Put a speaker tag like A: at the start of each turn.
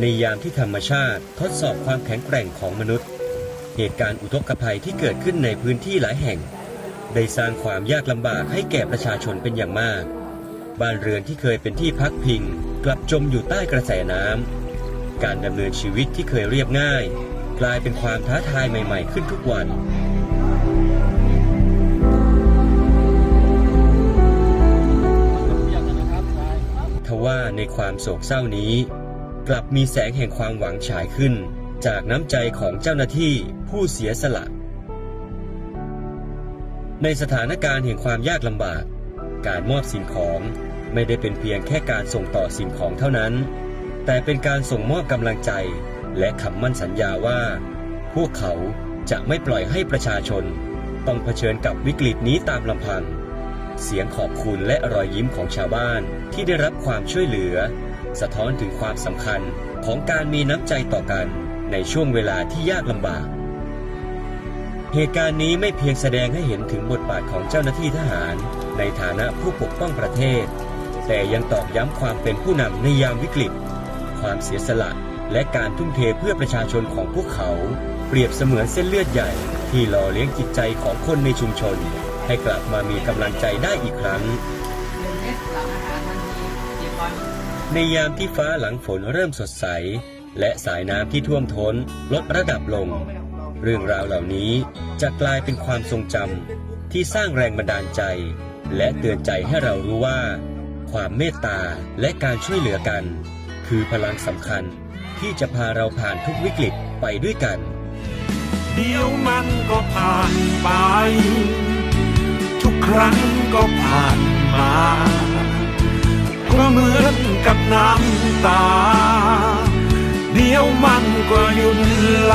A: ในยามที่ธรรมชาติทดสอบความแข็งแกร่งของมนุษย์ เหตุการณ์อุทกภัยที่เกิดขึ้นในพื้นที่หลายแห่ง ได้สร้างความยากลำบากให้แก่ประชาชนเป็นอย่างมาก บ้านเรือนที่เคยเป็นที่พักพิง กลับจมอยู่ใต้กระแสน้ำ การดำเนินชีวิตที่เคยเรียบง่าย กลายเป็นความท้าทายใหม่ๆ ขึ้นทุกวันทว่าในความโศกเศร้านี้ กลับมีแสงแห่งความหวังฉายขึ้น จากน้ำใจของเจ้าหน้าที่ผู้เสียสละ ในสถานการณ์แห่งความยากลำบาก การมอบสิ่งของไม่ได้เป็นเพียงแค่การส่งต่อสิ่งของเท่านั้น แต่เป็นการส่งมอบกำลังใจ และคำมั่นสัญญาว่า พวกเขาจะไม่ปล่อยให้ประชาชน ต้องเผชิญกับวิกฤตนี้ตามลำพัง เสียงขอบคุณและรอยยิ้มของชาวบ้านที่ได้รับความช่วยเหลือ สะท้อนถึงความสำคัญของการมีน้ำใจต่อกันในช่วงเวลาที่ยากลำบาก เหตุการณ์นี้ไม่เพียงแสดงให้เห็นถึงบทบาทของเจ้าหน้าที่ทหาร ในฐานะผู้ปกป้องประเทศ แต่ยังตอกย้ำความเป็นผู้นำในยามวิกฤต ความเสียสละ และการทุ่มเทเพื่อประชาชนของพวกเขา เปรียบเสมือนเส้นเลือดใหญ่ ที่หล่อเลี้ยงจิตใจของคนในชุมชน ให้กลับมามีกำลังใจได้อีกครั้ง ในยามที่ฟ้าหลังฝนเริ่มสดใส และสายน้ำที่ท่วมท้น ลดระดับลง เรื่องราวเหล่านี้จะกลายเป็นความทรงจำที่สร้างแรงบันดาลใจ และเตือนใจให้เรารู้ว่า ความเมตตาและการช่วยเหลือกัน คือพลังสำคัญที่จะพาเราผ่านทุกวิกฤตไปด้วยกัน
B: เดี๋ยวมันก็ผ่านไป ทุกครั้งก็ผ่านมา ก็เหมือนกับน้ำตา เดี๋ยวมันก็หยุดไหล